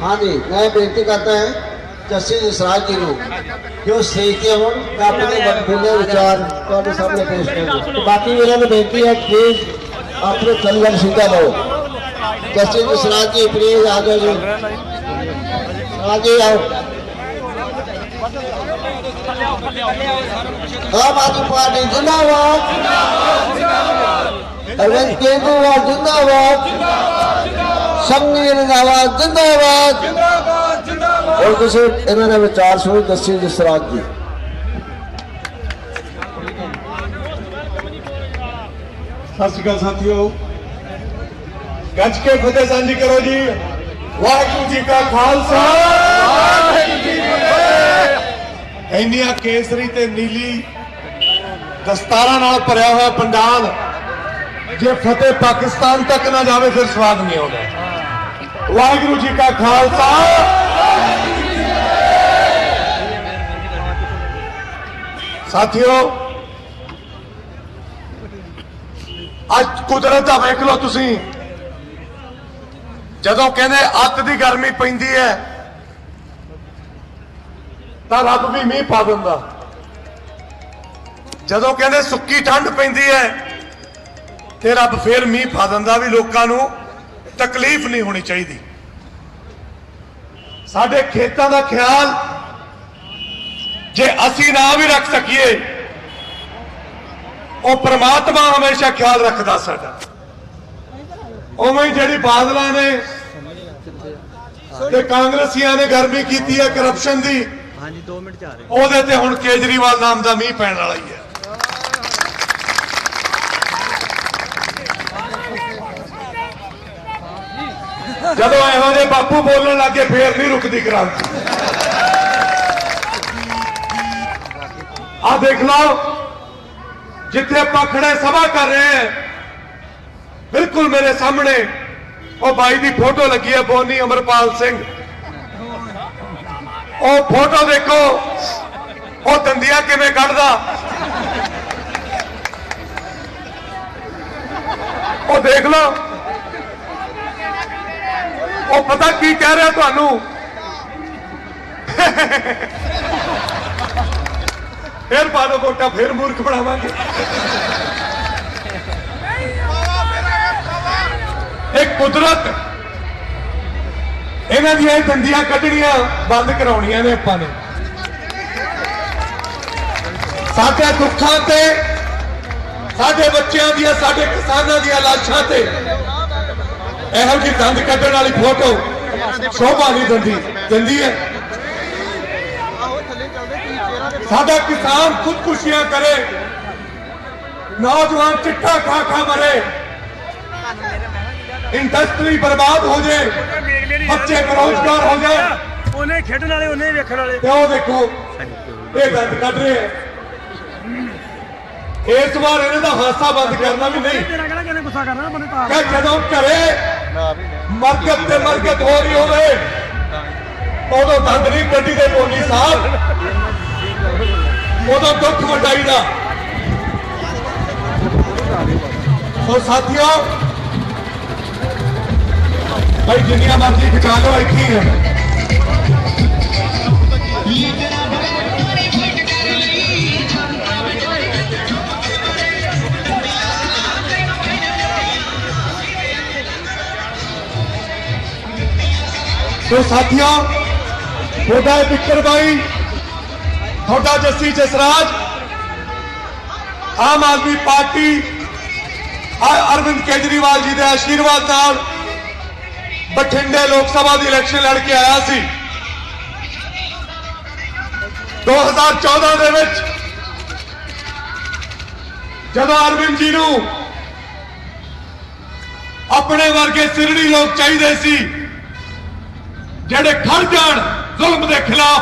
हाँ जी मैं बेनती करता है जस्टिस जसराज जी ਨੂੰ ਕਿ ਉਹ ਸਟੇਜ ਤੇ ਹੋਣ ਤੇ ਆਪਣੇ ਵੱਡੇ ਵਿਚਾਰ ਤੁਹਾਡੇ ਸਾਹਮਣੇ ਪੇਸ਼ ਕਰਨ ਤੇ ਬਾਕੀ ਵੀਰਾਂ ਨੂੰ ਬੇਨਤੀ ਹੈ ਪਲੀਜ਼ ਆਪਣੇ ਕੰਗਨ ਸਿੱਧਾ ਲਓ ਜਸਟਿਸ ਜਸਰਾਜ ਜੀ ਪਲੀਜ਼ ਆ ਜਾਓ ਜੀ ਆ ਜੀ ਆਓ ਆਮ ਆਦਮੀ ਪਾਰਟੀ ਜਿੰਦਾਬਾਦ ਅਰਵਿੰਦ ਕੇਜਰੀਵਾਲ ਜਿੰਦਾਬਾਦ ਸੰਘੀ ਜਿੰਦਾਬਾਦ। ਜਿੰਦਾਬਾਦ और ਤੁਸੀਂ ਇਹਨਾਂ ਦੇ ਵਿਚਾਰ ਸੁਣੋ ਜਸਟਿਸ ਜਸਰਾਜ ਜੀ ਸਤਿ ਸ਼੍ਰੀ ਅਕਾਲ ਸਾਥੀਓ। ਗੱਜ ਕੇ ਫਤਿਹ ਸਾਂਝੀ ਕਰੋ ਜੀ। ਵਾਹਿਗੁਰੂ ਜੀ ਕਾ ਖਾਲਸਾ। ਵਾਹਿਗੁਰੂ ਜੀ ਕੀ ਫਤਿਹ। ਇੰਨੀਆਂ ਕੇਸਰੀ ਤੇ ਨੀਲੀ ਦਸਤਾਰਾਂ ਨਾਲ ਭਰਿਆ ਹੋਇਆ ਪੰਡਾਲ। ਜੇ ਫਤਿਹ ਪਾਕਿਸਤਾਨ ਤੱਕ ਨਾ ਜਾਵੇ ਫਿਰ ਸਵਾਦ ਨਹੀਂ ਆਉਂਦਾ। ਵਾਹਿਗੁਰੂ ਜੀ ਕਾ ਖਾਲਸਾ। ਸਾਥੀਓ, ਅੱਜ ਕੁਦਰਤ ਦਾ ਵੇਖ ਲਓ ਤੁਸੀਂ। ਜਦੋਂ ਕਹਿੰਦੇ ਅੱਤ ਦੀ ਗਰਮੀ ਪੈਂਦੀ ਹੈ, ਤਾਂ ਰੱਬ ਵੀ ਮੀਂਹ ਪਾ ਦਿੰਦਾ। ਜਦੋਂ ਕਹਿੰਦੇ ਸੁੱਕੀ ਠੰਡ ਪੈਂਦੀ ਹੈ, ਤੇ ਰੱਬ ਫੇਰ ਮੀਂਹ ਪਾ ਦਿੰਦਾ ਵੀ ਲੋਕਾਂ ਨੂੰ ਤਕਲੀਫ ਨਹੀਂ ਹੋਣੀ ਚਾਹੀਦੀ। ਸਾਡੇ ਖੇਤਾਂ ਦਾ ਖਿਆਲ ਜੇ ਅਸੀਂ ਨਾ ਵੀ ਰੱਖ ਸਕੀਏ ਉਹ ਪ੍ਰਮਾਤਮਾ ਹਮੇਸ਼ਾ ਖਿਆਲ ਰੱਖਦਾ ਸਾਡਾ। ਉਵੇਂ ਜਿਹੜੀ ਬਾਦਲਾਂ ਨੇ ਤੇ ਕਾਂਗਰਸੀਆਂ ਨੇ ਗਰਮੀ ਕੀਤੀ ਹੈ ਕਰਪਸ਼ਨ ਦੀ ਹਾਂਜੀ 2 ਮਿੰਟ ਚ ਆ ਰਹੇ। ਉਹਦੇ ਤੇ ਹੁਣ ਕੇਜਰੀਵਾਲ ਨਾਮ ਦਾ ਮੀਂਹ ਪੈਣ ਵਾਲਾ ਹੀ ਹੈ। ਜਦੋਂ ਇਹੋ ਜਿਹੇ ਬਾਪੂ ਬੋਲਣ ਲੱਗੇ ਫੇਰ ਨਹੀਂ ਰੁਕਦੀ ਕ੍ਰਾਂਤੀ। ਆ ਦੇਖ ਲਓ, ਜਿੱਥੇ ਆਪਾਂ ਖੜੇ ਸਭਾ ਕਰ ਰਹੇ ਹਾਂ, ਬਿਲਕੁਲ ਮੇਰੇ ਸਾਹਮਣੇ ਉਹ ਬਾਈ ਦੀ ਫੋਟੋ ਲੱਗੀ ਹੈ ਬੋਨੀ ਅਮਰਪਾਲ ਸਿੰਘ। ਉਹ ਫੋਟੋ ਦੇਖੋ, ਉਹ ਦੰਦੀਆਂ ਕਿਵੇਂ ਕੱਢਦਾ? ਉਹ ਦੇਖ ਲਓ ਉਹ ਪਤਾ ਕੀ ਕਹਿ ਰਿਹਾ ਤੁਹਾਨੂੰ? ਫੇਰ ਪਾ ਦੋ ਵੋਟਾਂ, ਫੇਰ ਮੂਰਖ ਬਣਾਵਾਂਗੇ। ਇਹ ਕੁਦਰਤ, ਇਹਨਾਂ ਦੀਆਂ ਇਹ ਦੰਦੀਆਂ ਕੱਢਣੀਆਂ ਬੰਦ ਕਰਾਉਣੀਆਂ ਨੇ ਆਪਾਂ ਨੇ। ਸਾਡੇ ਦੁੱਖਾਂ ਤੇ, ਸਾਡੇ ਬੱਚਿਆਂ ਦੀਆਂ, ਸਾਡੇ ਕਿਸਾਨਾਂ ਦੀਆਂ ਲਾਸ਼ਾਂ ਤੇ ਇਹੋ ਜਿਹੀ ਦੰਦ ਕੱਢਣ ਵਾਲੀ ਫੋਟੋ ਸ਼ੋਭਾ ਨਹੀਂ ਦਿੰਦੀ ਦਿੰਦੀ ਹੈ। ਸਾਡਾ ਕਿਸਾਨ ਖੁਦਕੁਸ਼ੀਆਂ ਕਰੇ ਨੌਜਵਾਨ ਚਿੱਟਾ ਖਾ ਖਾ ਮਰੇ ਇੰਡਸਟਰੀ ਬਰਬਾਦ ਹੋ ਜਾਏ ਬੱਚੇ ਬੇਰੋਜ਼ਗਾਰ ਹੋ ਜਾਏ ਉਹਨੇ ਖੇਡਣ ਵਾਲੇ ਉਹਨੇ ਵੇਖਣ ਵਾਲੇ। ਤੇ ਉਹ ਦੇਖੋ ਇਹ ਦੰਦ ਕੱਢ ਰਹੇ ਆ। ਇਸ ਵਾਰ ਇਹਨਾਂ ਦਾ ਹਾਸਾ ਬੰਦ ਕਰਨਾ ਵੀ ਨਹੀਂ। ਤੇਰਾ ਕਿਹੜਾ ਕਿਹਨੇ ਗੁੱਸਾ ਕਰਨਾ ਬੰਦੇ ਤਾਂ ਜਦੋਂ ਘਰੇ ਮਰਕਤ ਤੇ ਮਰਕਤ ਹੋ ਰਹੀ ਹੋਵੇ। ਉਦੋਂ ਦੰਦ ਨਹੀਂ ਕੱਢੀ ਦੇ ਮੋਦੀ ਸਾਹਿਬ। ਉਦੋਂ ਦੁੱਖ ਵਟਾਈ ਦਾ ਸੋ ਸਾਥੀਓ, ਭਾਈ ਜਿੰਨੀਆਂ ਮਰਜ਼ੀ ਖਿਚਾ ਲਓ ਇੱਥੇ ਹੀ ਹੈ। ਸੋ ਸਾਥੀਓ, ਤੁਹਾਡਾ ਇਹ ਪਿੱਕਰ ਬਾਈ, ਤੁਹਾਡਾ ਜੱਸੀ ਜਸਰਾਜ, ਆਮ ਆਦਮੀ ਪਾਰਟੀ ਅਰਵਿੰਦ ਕੇਜਰੀਵਾਲ ਜੀ ਦੇ ਆਸ਼ੀਰਵਾਦ ਨਾਲ ਬਠਿੰਡੇ ਲੋਕ ਸਭਾ ਦੀ ਇਲੈਕਸ਼ਨ ਲੜ ਕੇ ਆਇਆ ਸੀ। 2014 ਦੇ ਵਿੱਚ ਜਦੋਂ ਅਰਵਿੰਦ ਜੀ ਨੂੰ ਆਪਣੇ ਵਰਗੇ ਸਿਰੜੀ ਲੋਕ ਚਾਹੀਦੇ ਸੀ ਜਿਹੜੇ ਖੜ ਜਾਣ ਜ਼ੁਲਮ ਦੇ ਖਿਲਾਫ,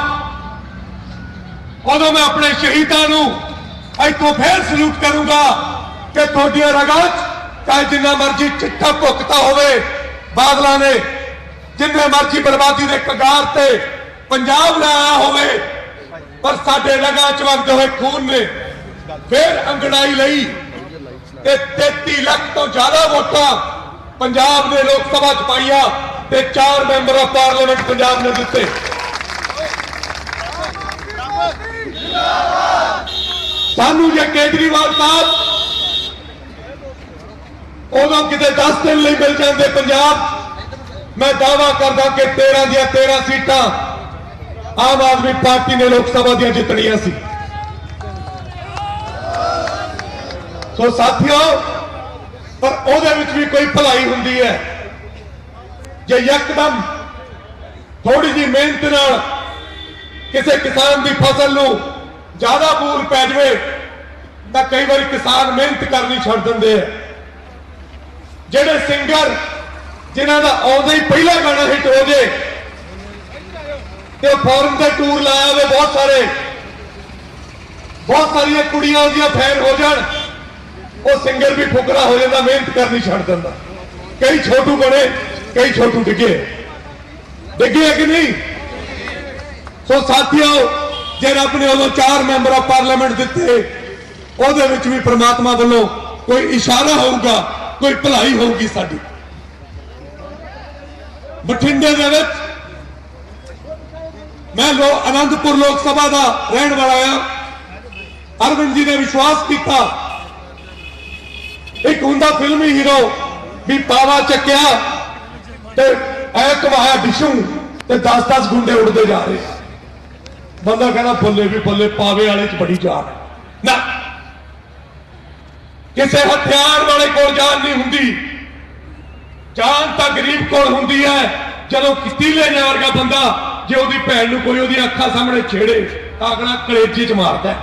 ਉਦੋਂ ਮੈਂ ਆਪਣੇ ਸ਼ਹੀਦਾਂ ਨੂੰ ਇੱਥੋਂ ਫੇਰ ਸਲੂਟ ਕਰੂੰਗਾ ਕਿ ਤੁਹਾਡੀਆਂ ਰਗਾਂ 'ਚ ਚਾਹੇ ਜਿੰਨਾ ਮਰਜ਼ੀ ਚਿੱਟਾ ਭੁਗਤਾ ਹੋਵੇ, ਬਾਦਲਾਂ ਨੇ ਜਿੰਨੇ ਮਰਜ਼ੀ ਬਰਬਾਦੀ ਦੇ ਕਗਾਰ ਤੇ ਪੰਜਾਬ ਲਾਇਆ ਹੋਵੇ, ਪਰ ਸਾਡੇ ਰਗਾਂ 'ਚ ਵਗਦੇ ਹੋਏ ਖੂਨ ਨੇ ਫੇਰ ਅੰਗੜਾਈ ਲਈ ਤੇ 33 ਲੱਖ ਤੋਂ ਜ਼ਿਆਦਾ ਵੋਟਾਂ ਪੰਜਾਬ ਦੇ ਲੋਕ ਸਭਾ 'ਚ ਪਾਈਆਂ। ਤੇ ਚਾਰ ਮੈਂਬਰ ਆਫ ਪਾਰਲੀਮੈਂਟ ਪੰਜਾਬ ਨੇ ਦਿੱਤੇ। ਸਾਨੂੰ ਜੇ ਕੇਜਰੀਵਾਲ ਸਾਹਿਬ ਉਦੋਂ ਕਿਤੇ 10 ਦਿਨ ਲਈ ਮਿਲ ਜਾਂਦੇ ਪੰਜਾਬ, ਮੈਂ ਦਾਵਾ ਕਰਦਾ ਕਿ 13 ਦੀਆਂ 13 ਸੀਟਾਂ ਆਮ ਆਦਮੀ ਪਾਰਟੀ ਨੇ ਲੋਕ ਸਭਾ ਦੀਆਂ ਜਿੱਤਣੀਆਂ ਸੀ। ਸੋ ਸਾਥੀਓ, ਪਰ ਉਹਦੇ ਵਿੱਚ ਵੀ ਕੋਈ ਭਲਾਈ ਹੁੰਦੀ ਹੈ। ਜੇ ਯਕਦਮ ਥੋੜੀ ਜੀ ਮਿਹਨਤ ਨਾਲ ਕਿਸੇ ਕਿਸਾਨ ਦੀ ਫਸਲ ਨੂੰ ਜ਼ਿਆਦਾ ਬੂਲ ਪੈ ਜਾਵੇ, ਤਾਂ ਕਈ ਵਾਰੀ ਕਿਸਾਨ ਮਿਹਨਤ ਕਰਨੀ ਛੱਡ ਦਿੰਦੇ ਆ। ਜਿਹੜੇ ਸਿੰਗਰ ਜਿਨ੍ਹਾਂ ਦਾ ਆਉਂਦਾ ਹੀ ਪਹਿਲਾ ਗਾਣਾ ਹਿੱਟ ਹੋ ਜੇ, ਤੇ ਫੋਰਨ ਤੇ ਟੂਰ ਲਾਇਆ ਹੋਵੇ ਬਹੁਤ ਸਾਰੇ, ਬਹੁਤ ਸਾਰੀਆਂ ਕੁੜੀਆਂ ਉਹਦੀਆਂ ਫੈਨ ਹੋ ਜਾਣ, ਉਹ ਸਿੰਗਰ ਵੀ ਫੁਕਰਾ ਹੋ ਜਾਂਦਾ, ਮਿਹਨਤ ਕਰਨੀ ਛੱਡ ਦਿੰਦਾ। ਕਈ ਛੋਟੂ ਬਣੇ ਕਈ ਛੋਟੂ ਡਿੱਗੇ। ਡਿੱਗੇ ਕਿ ਨਹੀਂ? ਸੋ ਸਾਥੀਓ, ਜੇ ਰੱਬ ਨੇ ਉਦੋਂ ਚਾਰ ਮੈਂਬਰ ਆਫ ਪਾਰਲੀਮੈਂਟ ਦਿੱਤੇ, ਉਹਦੇ ਵਿੱਚ ਵੀ ਪ੍ਰਮਾਤਮਾ ਵੱਲੋਂ ਕੋਈ ਇਸ਼ਾਰਾ ਹੋਊਗਾ, ਕੋਈ ਭਲਾਈ ਹੋਊਗੀ ਸਾਡੀ। ਬਠਿੰਡੇ ਦੇ ਵਿੱਚ ਮੈਂ ਲੋ, ਅਨੰਦਪੁਰ ਲੋਕ ਸਭਾ ਦਾ ਰਹਿਣ ਵਾਲਾ ਆ ਅਰਵਿੰਦ ਜੀ ਨੇ ਵਿਸ਼ਵਾਸ ਕੀਤਾ। ਇੱਕ ਹੁੰਦਾ ਫਿਲਮੀ ਹੀਰੋ ਵੀ ਪਾਵਾ ਚੱਕਿਆ। ਤੇ ਐ ਡਿਸੂ ਤੇ 10-10 ਗੁੰਡੇ ਉੱਡਦੇ ਜਾ ਰਹੇ ਆ। ਬੰਦਾ ਕਹਿੰਦਾ ਬੱਲੇ ਵੀ ਬੱਲੇ ਪਾਵੇ ਵਾਲੇ ਚ ਬੜੀ ਜਾਨ ਨਾ। ਕਿਸੇ ਹਥਿਆਰ ਵਾਲੇ ਕੋਲ ਜਾਨ ਨਹੀਂ ਹੁੰਦੀ। ਜਾਨ ਤਾਂ ਗਰੀਬ ਕੋਲ ਹੁੰਦੀ ਹੈ। ਜਦੋਂ ਕਿਤੀਲੇ ਨੇ ਵਰਗਾ ਬੰਦਾ, ਜੇ ਉਹਦੀ ਭੈਣ ਨੂੰ ਕੋਈ ਉਹਦੀ ਅੱਖਾਂ ਸਾਹਮਣੇ ਛੇੜੇ, ਤਾਂ ਅਗਲਾ ਕਲੇਜੇ 'ਚ ਮਾਰਦਾ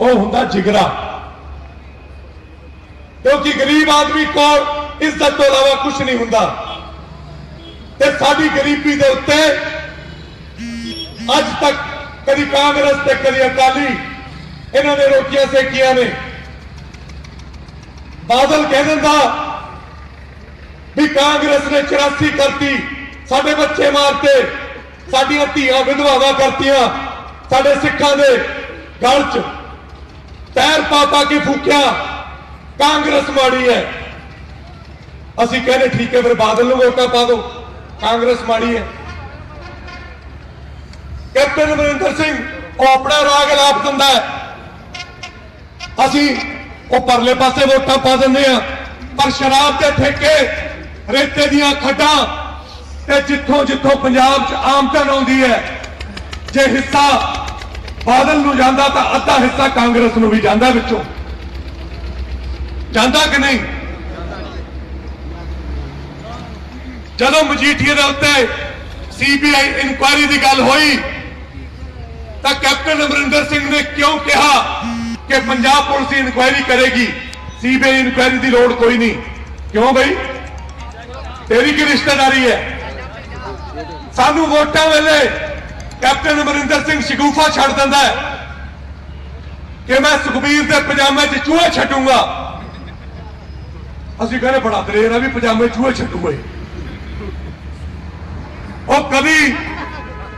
ਉਹ ਹੁੰਦਾ ਜਿਗਰਾ। ਕਿਉਂਕਿ ਗਰੀਬ ਆਦਮੀ ਕੋਲ ਇੱਜ਼ਤ ਤੋਂ ਇਲਾਵਾ ਕੁਝ ਨਹੀਂ ਹੁੰਦਾ। ਤੇ ਸਾਡੀ ਗਰੀਬੀ ਦੇ ਉੱਤੇ ਅੱਜ ਤੱਕ ਕਦੀ ਕਾਂਗਰਸ ਤੇ ਕਦੀ ਅਕਾਲੀ ਇਹਨਾਂ ਨੇ ਰੋਟੀਆਂ ਸੇਕੀਆਂ ਨੇ। ਬਾਦਲ ਕਹਿ ਦਿੰਦਾ ਵੀ ਕਾਂਗਰਸ ਨੇ 84 ਕਰਤੀ, ਸਾਡੇ ਬੱਚੇ ਮਾਰਤੇ, ਸਾਡੀਆਂ ਧੀਆਂ ਵਿਧਵਾਵਾਂ ਕਰਤੀਆਂ, ਸਾਡੇ ਸਿੱਖਾਂ ਦੇ ਗਲ 'ਚ ਪੈਰ ਪਾ ਪਾ ਕੇ ਫੂਕਿਆ, ਕਾਂਗਰਸ ਮਾੜੀ ਹੈ। ਅਸੀਂ ਕਹਿੰਦੇ ਠੀਕ ਹੈ, ਫਿਰ ਬਾਦਲ ਨੂੰ ਵੋਟਾਂ ਪਾ ਦਿਓ। ਕਾਂਗਰਸ ਮਾੜੀ ਹੈ। ਕੈਪਟਨ ਅਮਰਿੰਦਰ ਸਿੰਘ ਉਹ ਆਪਣਾ ਰਾਗ ਲਾਪ ਦਿੰਦਾ ਹੈ। ਅਸੀਂ ਉਹ ਪਰਲੇ ਪਾਸੇ ਵੋਟਾਂ ਪਾ ਦਿੰਦੇ ਆ ਪਰ ਸ਼ਰਾਬ ਦੇ ਠੇਕੇ, ਰੇਤੇ ਦੀਆਂ ਖੱਡਾਂ ਤੇ ਜਿੱਥੋਂ ਜਿੱਥੋਂ ਪੰਜਾਬ 'ਚ ਆਮਦਨ ਆਉਂਦੀ ਹੈ, ਜੇ ਹਿੱਸਾ ਬਾਦਲ ਨੂੰ ਜਾਂਦਾ ਤਾਂ ਅੱਧਾ ਹਿੱਸਾ ਕਾਂਗਰਸ ਨੂੰ ਵੀ ਜਾਂਦਾ ਵਿੱਚੋਂ। ਜਾਂਦਾ ਕਿ ਨਹੀਂ? ਜਦੋਂ ਮਜੀਠੀਏ ਦੇ ਉੱਤੇ ਸੀਬੀਆਈ ਇਨਕੁਆਇਰੀ ਦੀ ਗੱਲ ਹੋਈ, ਤਾਂ ਕੈਪਟਨ ਅਮਰਿੰਦਰ ਸਿੰਘ ਨੇ ਕਿਉਂ ਕਿਹਾ ਕਿ ਪੰਜਾਬ ਪੁਲਿਸ ਇਨਕੁਆਇਰੀ ਕਰੇਗੀ? ਸੀਬੀਆਈ ਇਨਕੁਆਇਰੀ ਦੀ ਲੋੜ ਕੋਈ ਨਹੀਂ। ਕਿਉਂ ਬਈ? ਤੇਰੀ ਕੀ ਰਿਸ਼ਤੇਦਾਰੀ ਹੈ? ਸਾਨੂੰ ਵੋਟਾਂ ਵੇਲੇ ਕੈਪਟਨ ਅਮਰਿੰਦਰ ਸਿੰਘ ਸ਼ਗੂਫਾ ਛੱਡ ਦਿੰਦਾ ਹੈ ਕਿ ਮੈਂ ਸੁਖਬੀਰ ਦੇ ਪਜਾਮੇ 'ਚ ਚੂਹੇ ਛੱਡੂੰਗਾ। ਅਸੀਂ ਕਹਿੰਦੇ ਬੜਾ ਦਲੇਰ ਆ ਵੀ ਪਜਾਮੇ ਚੂਹੇ ਛੱਡੂਗਾ। ਉਹ ਕਦੀ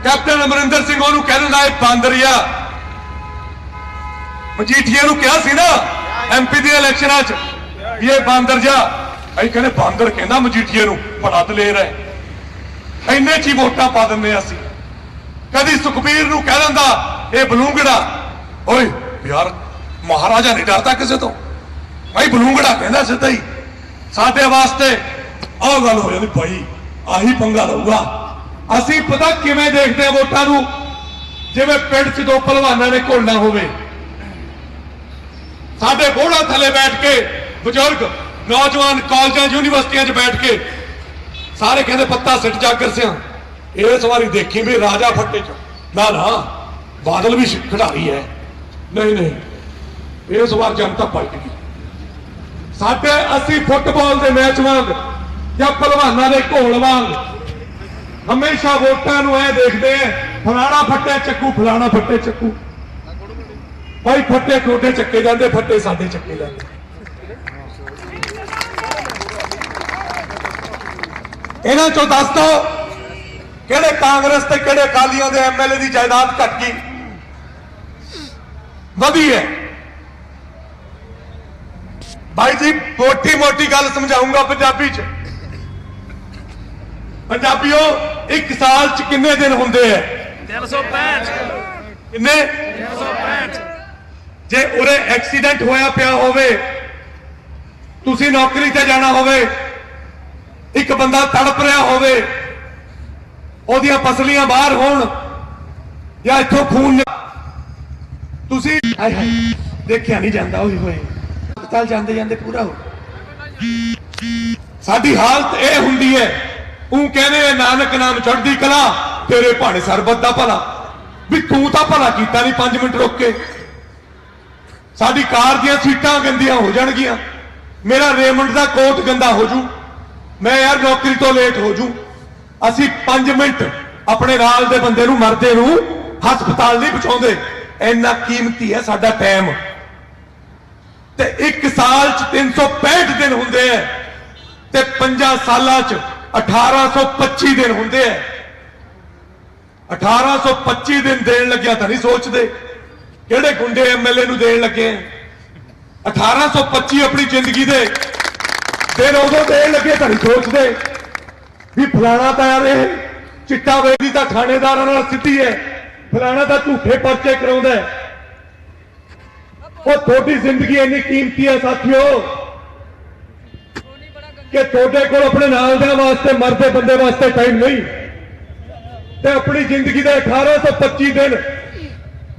ਕੈਪਟਨ ਅਮਰਿੰਦਰ ਸਿੰਘ ਉਹਨੂੰ ਕਹਿ ਦਿੰਦਾ ਇਹ ਬਾਂਦਰੀਆ। ਮਜੀਠੀਏ ਨੂੰ ਕਿਹਾ ਸੀ ਨਾ ਐਮਪੀ ਦੀਆਂ ਇਲੈਕਸ਼ਨਾਂ 'ਚ, ਵੀ ਇਹ ਬਾਂਦਰ ਜਾ ਅਸੀਂ ਕਹਿੰਦੇ, ਬਾਂਦਰ ਕਹਿੰਦਾ ਮਜੀਠੀਏ ਨੂੰ ਬੜਾ ਦਲੇਰ ਹੈ। ਇੰਨੇ ਚ ਹੀ ਵੋਟਾਂ ਪਾ ਦਿੰਦੇ ਹਾਂ ਅਸੀਂ। ਕਦੀ ਸੁਖਬੀਰ ਨੂੰ ਕਹਿ ਦਿੰਦਾ, ਇਹ ਬਲੂੰਗੜਾ। ਓਏ, ਯਾਰ, ਮਹਾਰਾਜਾ ਨਹੀਂ ਡਰਦਾ ਕਿਸੇ ਤੋਂ। ਭਾਈ, ਬਲੂੰਗੜਾ ਕਹਿੰਦਾ ਸਿੱਧਾ ਹੀ। ਸਾਡੇ ਵਾਸਤੇ ਆਹ ਗੱਲ ਹੋ ਜਾਂਦੀ, ਭਾਈ, ਆਹੀ ਪੰਗਾ ਲਊਗਾ। ਅਸੀਂ ਪਤਾ ਕਿਵੇਂ ਦੇਖਦੇ ਆ ਵੋਟਾਂ ਨੂੰ? ਜਿਵੇਂ ਪਿੰਡ 'ਚ ਦੋ ਪਹਿਲਵਾਨਾਂ ਨੇ ਘੁਲਣਾ ਹੋਵੇ। ਸਾਡੇ ਬੋੜਾ ਥੱਲੇ ਬੈਠ ਕੇ ਬਜ਼ੁਰਗ, ਨੌਜਵਾਨ ਕਾਲਜਾਂ, ਯੂਨੀਵਰਸਿਟੀਆਂ 'ਚ ਬੈਠ ਕੇ ਸਾਰੇ ਕਹਿੰਦੇ ਪੱਤਾ ਸਿੱਟ ਜਾਗਰ ਸਿਆ। ਇਸ ਵਾਰੀ ਦੇਖੀ ਵੀ ਰਾਜਾ ਫੱਟੇ 'ਚ। ਨਾ ਨਾ, ਬਾਦਲ ਵੀ ਖਿਡਾਰੀ ਹੈ। ਨਹੀਂ ਨਹੀਂ, ਇਸ ਵਾਰ ਜਨਤਾ ਪਲਟ ਗਈ। ਸਾਡੇ ਅਸੀਂ ਫੁੱਟਬਾਲ ਦੇ ਮੈਚ ਵਾਂਗ ਜਾਂ ਪਹਿਲਵਾਨਾਂ ਦੇ ਘੋਲ ਵਾਂਗ ਹਮੇਸ਼ਾ ਵੋਟਾਂ ਨੂੰ ਇਹ ਦੇਖਦੇ ਆ, ਫਲਾਣਾ ਫੱਟੇ ਚੱਕੂ, ਫਲਾਣਾ ਫੱਟੇ ਚੱਕੂ। ਭਾਈ ਫੱਟੇ ਤੁਹਾਡੇ ਚੱਕੇ ਜਾਂਦੇ, ਫੱਟੇ ਸਾਡੇ ਚੱਕੇ ਜਾਂਦੇ। ਇਹਨਾਂ ਚੋਂ ਦੱਸ ਦੋ, ਕਿਹੜੇ ਕਾਂਗਰਸ ਤੇ ਕਿਹੜੇ ਅਕਾਲੀਆਂ ਦੇ ਐਮਐਲਏ ਦੀ ਜਾਇਦਾਦ ਘਟ ਗਈ? ਵਧੀ ਹੈ ਭਾਈ ਜੀ ਮੋਟੀ ਮੋਟੀ ਗੱਲ ਸਮਝਾਉਂਗਾ ਪੰਜਾਬੀ ਚ। ਪੰਜਾਬੀਓ ਇੱਕ ਸਾਲ ਚ ਕਿੰਨੇ ਦਿਨ ਹੁੰਦੇ ਐ? 365 ਕਿੰਨੇ? 365 ਜੇ ਉਰੇ ਐਕਸੀਡੈਂਟ ਹੋਇਆ ਪਿਆ ਹੋਵੇ ਤੁਸੀਂ ਨੌਕਰੀ ਤੇ ਜਾਣਾ ਹੋਵੇ ਇੱਕ ਬੰਦਾ ਤੜਪ ਰਿਹਾ ਹੋਵੇ ਉਹਦੀਆਂ ਪਸਲੀਆਂ ਬਾਹਰ ਹੋਣ ਜਾਂ ਇੱਥੋਂ ਖੂਨ ਤੁਸੀਂ ਦੇਖਿਆ ਨਹੀਂ ਜਾਂਦਾ ਹੋਈ ਹੋਏ। ਹਸਪਤਾਲ ਜਾਂਦੇ ਜਾਂਦੇ ਪੂਰਾ ਹੋ ਸਾਡੀ ਹਾਲਤ ਇਹ ਹੁੰਦੀ ਹੈ ਉਹ ਕਹਿੰਦੇ ਨਾਨਕ ਨਾਮ ਚੜਦੀ ਕਲਾ, ਤੇਰੇ ਭਾਣੇ ਸਰਬਤ ਦਾ ਭਲਾ। ਵੀ ਤੂੰ ਤਾਂ ਭਲਾ ਕੀਤਾ ਨਹੀਂ 5 ਮਿੰਟ ਰੁਕ ਕੇ। ਸਾਡੀ ਕਾਰ ਦੀਆਂ ਸੀਟਾਂ ਗੰਦੀਆਂ ਹੋ ਜਾਣਗੀਆਂ। ਮੇਰਾ ਰੇਮੰਡ ਦਾ ਕੋਟ ਗੰਦਾ ਹੋ ਜੂ। ਮੈਂ ਯਾਰ ਨੌਕਰੀ ਤੋਂ ਲੇਟ ਹੋ ਜੂ। ਅਸੀਂ 5 ਮਿੰਟ ਆਪਣੇ ਨਾਲ ਦੇ ਬੰਦੇ ਨੂੰ ਮਰਦੇ ਨੂੰ ਹਸਪਤਾਲ ਨਹੀਂ ਪਹੁੰਚਾਉਂਦੇ। ਇੰਨਾ ਕੀਮਤੀ ਹੈ ਸਾਡਾ ਟਾਈਮ ਤੇ ਇੱਕ ਸਾਲ ਚ 365 ਦਿਨ ਹੁੰਦੇ ਐ ਤੇ 5 ਸਾਲਾਂ ਚ 1825 ਦਿਨ ਹੁੰਦੇ ਐ 1825 ਦਿਨ ਦੇਣ ਲੱਗਿਆ ਤਾਂ ਨਹੀਂ ਸੋਚਦੇ। ਕਿਹੜੇ ਗੁੰਡੇ ਐਮਐਲਏ ਨੂੰ ਦੇਣ ਲੱਗੇ 1825 ਆਪਣੀ ਜ਼ਿੰਦਗੀ ਦੇ ਦਿਨ ਉਦੋਂ ਦੇਣ ਲੱਗੇ ਤਾਂ ਨਹੀਂ ਸੋਚਦੇ। ਵੀ ਫਲਾਣਾ ਤਾਂ ਯਾਰ ਇਹ ਚਿੱਟਾ ਵੇਚਦੀ ਤਾਂ ਥਾਣੇਦਾਰਾਂ ਨਾਲ ਸਿੱਧੀ ਹੈ। ਫਲਾਣਾ ਤਾਂ ਝੂਠੇ ਪਰਚੇ ਕਰਾਉਂਦਾ ਉਹ ਤੁਹਾਡੀ ਜ਼ਿੰਦਗੀ ਇੰਨੀ ਕੀਮਤੀ ਹੈ ਸਾਥੀਓ। ਕਿ ਤੁਹਾਡੇ ਕੋਲ ਆਪਣੇ ਨਾਲ ਦੇ ਵਾਸਤੇ, ਮਰਦੇ ਬੰਦੇ ਵਾਸਤੇ ਟਾਈਮ ਨਹੀਂ। ਤੇ ਆਪਣੀ ਜ਼ਿੰਦਗੀ ਦੇ 1825 ਦਿਨ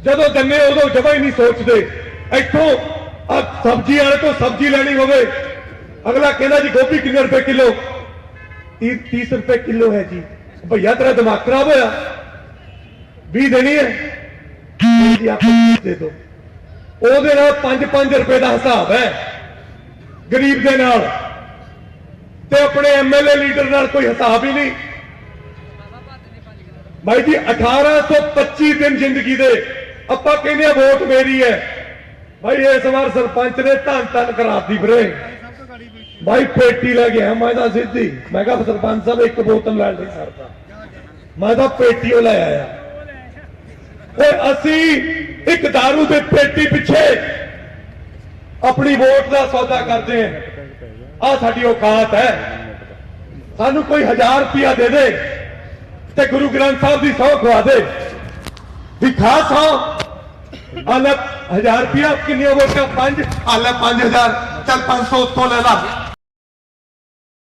ਜਦੋਂ ਜੰਮੇ, ਉਦੋਂ ਜਮਾ ਹੀ ਨਹੀਂ ਸੋਚਦੇ। ਇੱਥੋਂ ਆ ਸਬਜ਼ੀ ਵਾਲੇ ਤੋਂ ਸਬਜ਼ੀ ਲੈਣੀ ਹੋਵੇ। ਅਗਲਾ ਕਹਿੰਦਾ ਜੀ, ਗੋਭੀ ਕਿੰਨੇ ਰੁਪਏ ਕਿਲੋ? 30 ਰੁਪਏ ਕਿਲੋ ਹੈ ਜੀ। ਭਈਆ, ਤੇਰਾ ਦਿਮਾਗ ਖਰਾਬ ਹੋਇਆ। 20 ਦੇਣੀ ਹੈ। ਜੀ, ਆਪ ਦੇ ਦਿਓ। ਉਹਦੇ ਨਾਲ 5-5 ਰੁਪਏ ਦਾ ਹਿਸਾਬ ਹੈ। ਗਰੀਬ ਦੇ ਨਾਲ। ਆਪਣੇ ਐਮਐਲਏ ਲੀਡਰ ਨਾਲ ਕੋਈ ਹਿਸਾਬ ਹੀ ਨਹੀਂ। ਭਾਈ ਜੀ 1825 ਦਿਨ ਜ਼ਿੰਦਗੀ ਦੇ, ਆਪਾਂ ਕਹਿੰਦੇ ਆ ਵੋਟ ਮੇਰੀ ਹੈ। ਭਾਈ ਇਸ ਵਾਰ ਸਰਪੰਚ ਨੇ ਧੰਨ ਧੰਨ ਕਰਾਤੀ ਵੀਰੇ। ਭਾਈ ਪੇਟੀ ਲੈ ਗਿਆ ਮੈਂ ਤਾਂ ਸਿੱਧੀ। ਮੈਂ ਕਿਹਾ ਸਰਪੰਚ ਸਾਹਿਬ, ਇੱਕ ਬੋਤਲ ਲੈ ਲਈ ਸਰਦਾ ਮੈਂ ਤਾਂ ਪੇਟੀਓ ਲੈ ਆਇਆ। ਤੇ ਅਸੀਂ ਇੱਕ दारू ਦੇ ਪੇਟੀ ਪਿੱਛੇ ਆਪਣੀ ਵੋਟ ਦਾ ਸੌਦਾ ਕਰਦੇ ਹਾਂ। ਆ ਸਾਡੀ ਔਕਾਤ ਹੈ। ਸਾਨੂੰ ਕੋਈ 1000 ਰੁਪਇਆ ਦੇ ਦੇ ਤੇ ਗੁਰੂ ਗ੍ਰੰਥ ਸਾਹਿਬ ਦੀ ਸੌ ਖਵਾ ਦੇ। ਵੀ ਖਾ ਸੌ ਆਲਾ 1000 ਰੁਪਇਆ ਕਿੰਨੀਆਂ ਵੋਟਾਂ ਪੰਜ? ਆਲੇ 5000 ਚੱਲ 500 ਉੱਤੋਂ ਲੈ ਲਾ।